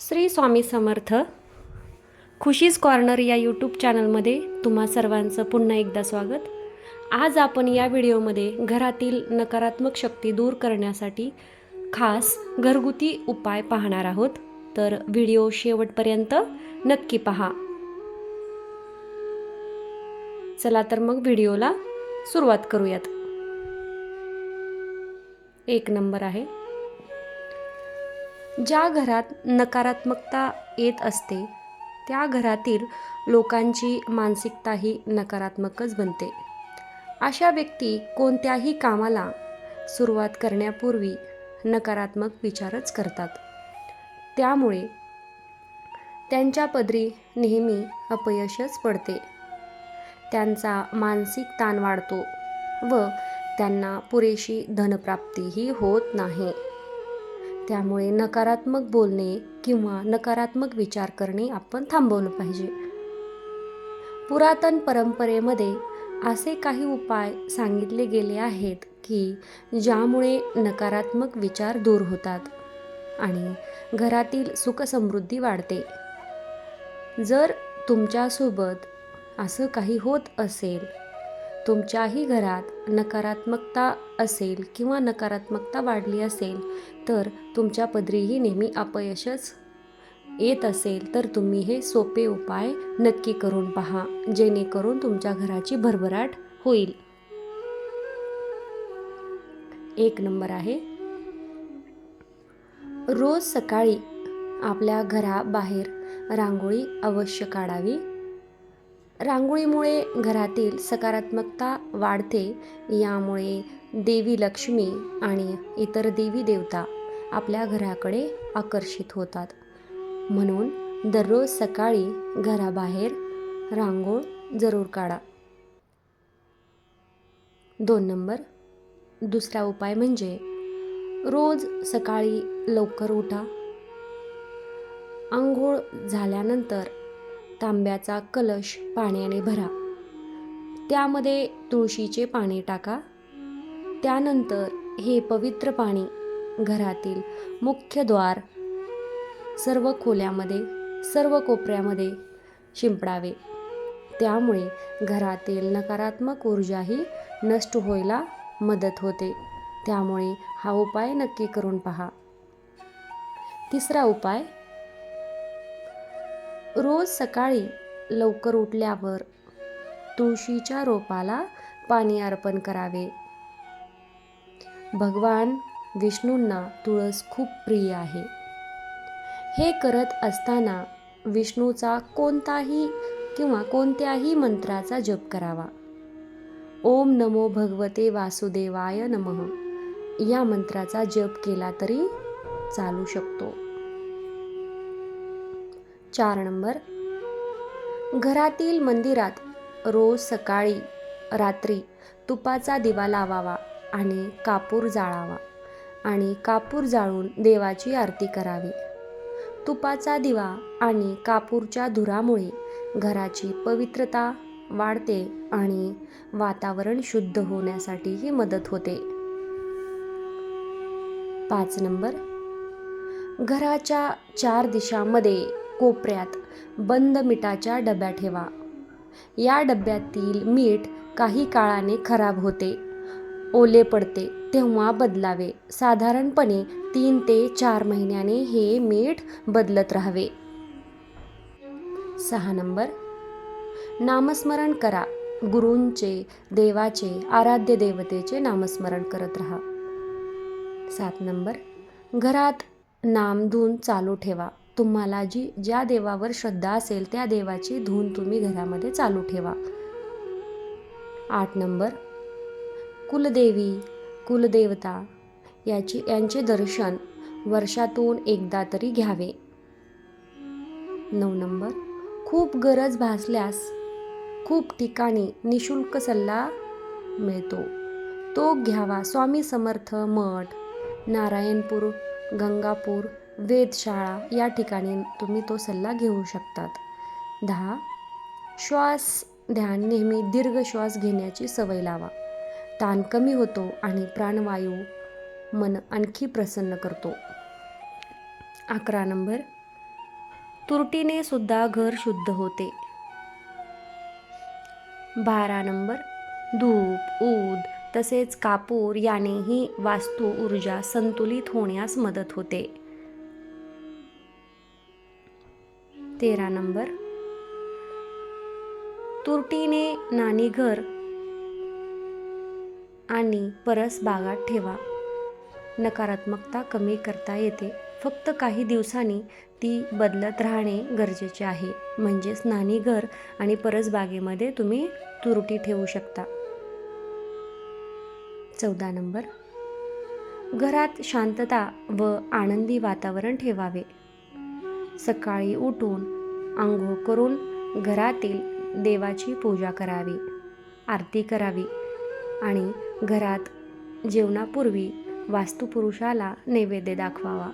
Shri Swami Samarth. Khushi's corner या YouTube चॅनलमध्ये तुम्हा सर्वांचं पुन्हा एकदा स्वागत. आज आपण या व्हिडिओमध्ये घरातील नकारात्मक शक्ती दूर करण्यासाठी खास घरगुती उपाय पाहणार आहोत. तर व्हिडिओ शेवटपर्यंत नक्की पहा. चला तर मग व्हिडिओला सुरुवात करूयात. एक नंबर आहे. ज्या घरात नकारात्मकता येत असते त्या घरातील लोकांची मानसिकताही नकारात्मकच बनते. अशा व्यक्ती कोणत्याही कामाला सुरुवात करण्यापूर्वी नकारात्मक विचारच करतात. त्यामुळे त्यांच्या पदरी नेहमी अपयशच पडते. त्यांचा मानसिक ताण वाढतो व त्यांना पुरेशी धनप्राप्तीही होत नाही. त्यामुळे नकारात्मक बोलणे किंवा नकारात्मक विचार करणे आपण थांबवलं पाहिजे. पुरातन परंपरेमध्ये असे काही उपाय सांगितले गेले आहेत की ज्यामुळे नकारात्मक विचार दूर होतात आणि घरातील सुखसमृद्धी वाढते. जर तुमच्यासोबत असं काही होत असेल तुमच्याही घरात नकारात्मकता असेल किंवा नकारात्मकता वाढली असेल तर तुमच्या पदरीही नेहमी अपयशच येत असेल. तर तुम्ही हे सोपे उपाय नक्की करून पहा जेणेकरून तुमच्या घराची भरभराट होईल. एक नंबर आहे. रोज सकाळी आपल्या घराबाहेर रांगोळी अवश्य काढावी. रांगोळीमुळे घरातील सकारात्मकता वाढते यामुळे देवी लक्ष्मी आणि इतर देवी देवता आपल्या घराकडे आकर्षित होतात. म्हणून दररोज सकाळी घराबाहेर रांगोळ जरूर काढा. दोन नंबर दुसरा उपाय म्हणजे रोज सकाळी लवकर उठा. आंघोळ झाल्यानंतर तांब्याचा कलश पाण्याने भरा. त्यामध्ये तुळशीचे पाणी टाका. त्यानंतर हे पवित्र पाणी घरातील मुख्य द्वार सर्व खोल्यामध्ये सर्व कोपऱ्यामध्ये शिंपडावे. त्यामुळे घरातील नकारात्मक ऊर्जाही नष्ट व्हायला मदत होते. त्यामुळे हा उपाय नक्की करून पहा. तिसरा उपाय रोज सकाळी लवकर उठल्यावर तुळशीच्या रोपाला पाणी अर्पण करावे. भगवान विष्णूंना तुळस खूप प्रिय आहे. हे करत असताना विष्णूचा कोणताही किंवा कोणत्याही मंत्राचा जप करावा. ओम नमो भगवते वासुदेवाय नमः. या मंत्राचा जप केला तरी चालू शकतो. चार नंबर. घरातील मंदिरात रोज सकाळी रात्री तुपाचा दिवा लावावा आणि कापूर जाळावा आणि कापूर जाळून देवाची आरती करावी. तुपाचा दिवा आणि कापूरच्या धुरामुळे घराची पवित्रता वाढते आणि वातावरण शुद्ध होण्यासाठीही मदत होते. पाच नंबर. घराच्या चार दिशांमध्ये कोपऱ्यात बंद मिठाच्या डब्या ठेवा. या डब्यातील मीठ काही काळाने खराब होते. ओले पडते तेव्हा बदलावे. साधारणपणे तीन ते चार महिन्याने हे मीठ बदलत राहावे. सहा नंबर. नामस्मरण करा. गुरूंचे देवाचे आराध्य देवतेचे नामस्मरण करत राहा. सात नंबर. घरात नामधून चालू ठेवा. तुम्हाला जी ज्या देवावर श्रद्धा असेल त्या देवाची धून तुम्ही घरामध्ये चालू ठेवा. आठ नंबर. कुलदेवी कुलदेवता याची यांचे दर्शन वर्षातून एकदा तरी घ्यावे. नऊ नंबर. खूप गरज भासल्यास खूप ठिकाणी निशुल्क सल्ला मिळतो. तो घ्यावा. स्वामी समर्थ मठ नारायणपूर गंगापूर वेधशाळा या ठिकाणी तुम्ही तो सल्ला घेऊ शकतात. दहा. श्वास ध्यान नेहमी दीर्घ श्वास घेण्याची सवय लावा. ताण कमी होतो आणि प्राणवायू मन आणखी प्रसन्न करतो. अकरा नंबर. तुरटीने सुद्धा घर शुद्ध होते. बारा नंबर. धूप ऊद तसेच कापूर यानेही वास्तू ऊर्जा संतुलित होण्यास मदत होते. तेरा नंबर. तुरटीने नाणीघर आणि परस बागात ठेवा. नकारात्मकता कमी करता येते. फक्त काही दिवसांनी ती बदलत राहणे गरजेचे आहे. म्हणजेच नाणीघर आणि परसबागेमध्ये तुम्ही तुरटी ठेवू शकता. चौदा नंबर. घरात शांतता व आनंदी वातावरण ठेवावे. सकाळी उठून आंघोळ करून घरातील देवाची पूजा करावी आरती करावी आणि घरात जेवणापूर्वी वास्तुपुरुषाला नैवेद्य दाखवावा.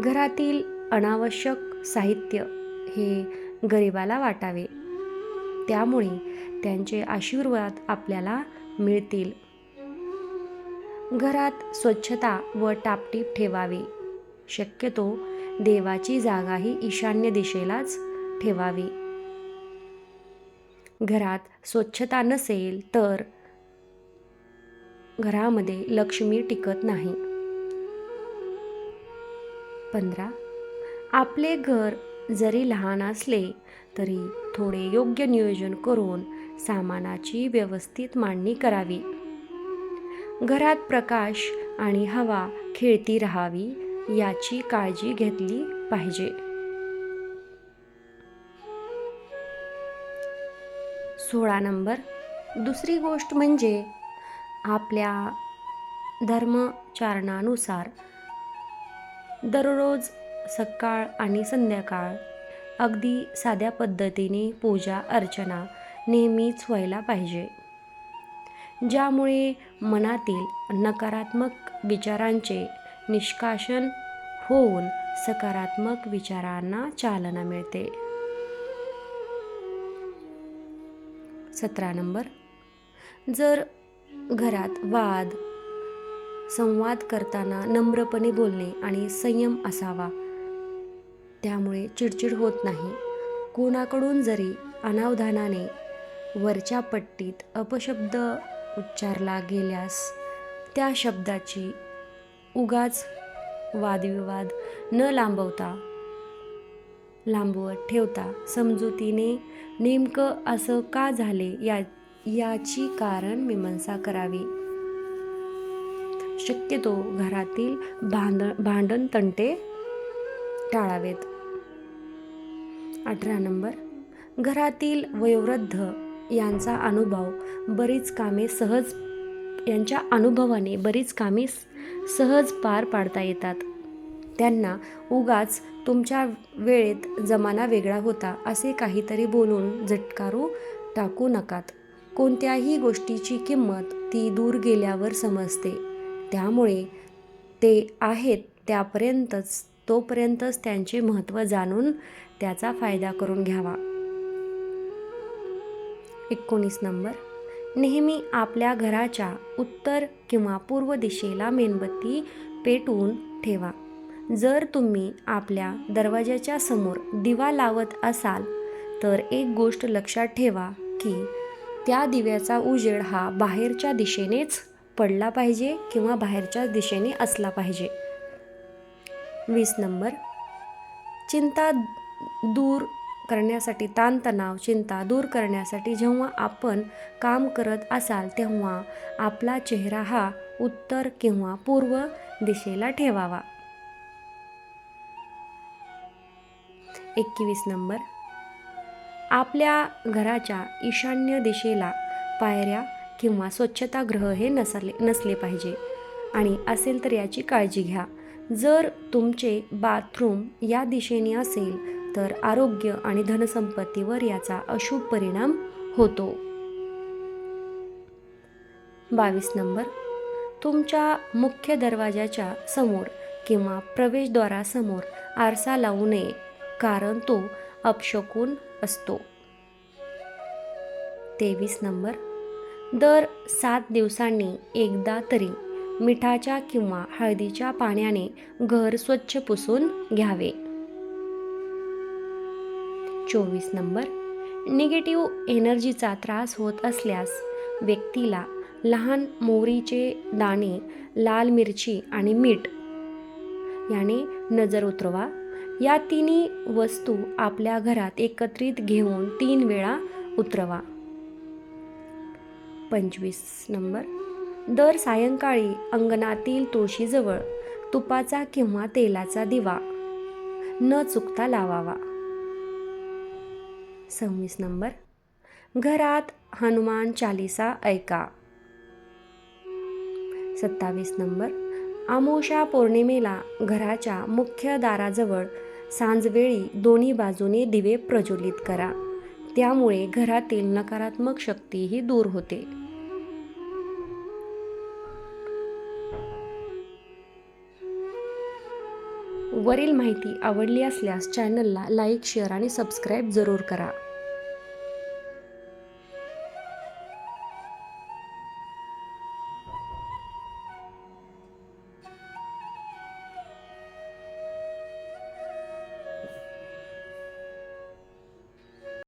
घरातील अनावश्यक साहित्य हे गरिबाला वाटावे. त्यामुळे त्यांचे आशीर्वाद आपल्याला मिळतील. घरात स्वच्छता व टापटीप ठेवावी. शक्यतो देवाची जागाही ईशान्य दिशेलाच ठेवावी. घरात स्वच्छता नसेल तर घरामध्ये लक्ष्मी टिकत नाही. पंधरा. आपले घर जरी लहान असले तरी थोडे योग्य नियोजन करून सामानाची व्यवस्थित मांडणी करावी. घरात प्रकाश आणि हवा खेळती राहावी. याची काळजी घेतली पाहिजे. सोळा नंबर. दुसरी गोष्ट म्हणजे आपल्या धर्मचारणानुसार दररोज सकाळ आणि संध्याकाळ अगदी साध्या पद्धतीने पूजा अर्चना नेहमीच व्हायला पाहिजे. ज्यामुळे मनातील नकारात्मक विचारांचे निष्कासन होऊन सकारात्मक विचारांना चालना मिळते. सतरा नंबर. जर घरात वाद संवाद करताना नम्रपणे बोलणे आणि संयम असावा त्यामुळे चिडचिड होत नाही. कोणाकडून जरी अनावधानाने वरच्या पट्टीत अपशब्द उच्चारला गेल्यास त्या शब्दाची उगाच वादविवाद न लांबवता लांबवत ठेवता समजुतीने नेमकं असं का झाले या याची कारण मीमांसा करावी. शक्यतो घरातील भांडण भांडण तंटे टाळावेत. अठरा नंबर. घरातील वयोवृद्ध यांचा अनुभव बरीच कामे सहज यांच्या अनुभवाने बरीच कामे सहज पार पाडता येतात. त्यांना उगाच तुमच्या वेळेत जमाना वेगळा होता असे काहीतरी बोलून झटकारू टाकू नकात. कोणत्याही गोष्टीची किंमत ती दूर गेल्यावर समजते. त्यामुळे ते आहेत त्यापर्यंतच तोपर्यंतच त्यांचे महत्त्व जाणून त्याचा फायदा करून घ्यावा. एकोणीस नंबर. नेहमी आपल्या घराच्या उत्तर किंवा पूर्व दिशेला मेणबत्ती पेटवून ठेवा. जर तुम्ही आपल्या दरवाजाच्या समोर दिवा लावत असाल तर एक गोष्ट लक्षात ठेवा की त्या दिव्याचा उजेड हा बाहेरच्या दिशेनेच पडला पाहिजे किंवा बाहेरच्या दिशेने असला पाहिजे. वीस नंबर. चिंता दूर करण्यासाठी ताणतणाव चिंता दूर करण्यासाठी जेव्हा आपण काम करत असाल तेव्हा आपला चेहरा हा उत्तर किंवा पूर्व दिशेला ठेवावा. एकवीस नंबर. आपल्या घराच्या ईशान्य दिशेला पायऱ्या किंवा स्वच्छतागृह हे नसले नसले पाहिजे. आणि असेल तर याची काळजी घ्या. जर तुमचे बाथरूम या दिशेने असेल तर आरोग्य आणि धनसंपत्तीवर याचा अशुभ परिणाम होतो. बावीस नंबर. तुमच्या मुख्य दरवाजाच्या समोर किंवा प्रवेशद्वारासमोर आरसा लावू नये कारण तो अपशकून असतो. तेवीस नंबर. दर सात दिवसांनी एकदा तरी मिठाच्या किंवा हळदीच्या पाण्याने घर स्वच्छ पुसून घ्यावे. चोवीस नंबर. निगेटिव्ह एनर्जीचा त्रास होत असल्यास व्यक्तीला लहान मोहरीचे दाणे लाल मिरची आणि मीठ याने नजर उतरवा. या तिन्ही वस्तू आपल्या घरात एकत्रित घेऊन तीन वेळा उतरवा. पंचवीस नंबर. दर सायंकाळी अंगणातील तुळशीजवळ तुपाचा किंवा तेलाचा दिवा न चुकता लावावा. सव्वीस नंबर. घरात हनुमान चालिसा ऐका. सत्तावीस नंबर. आमोशा पौर्णिमेला घराच्या मुख्य दाराजवळ सांजवेळी दोन्ही बाजूने दिवे प्रज्वलित करा. त्यामुळे घरातील नकारात्मक शक्तीही दूर होते. वरील माहिती आवडली असल्यास चॅनलला लाईक शेअर आणि सबस्क्राईब जरूर करा.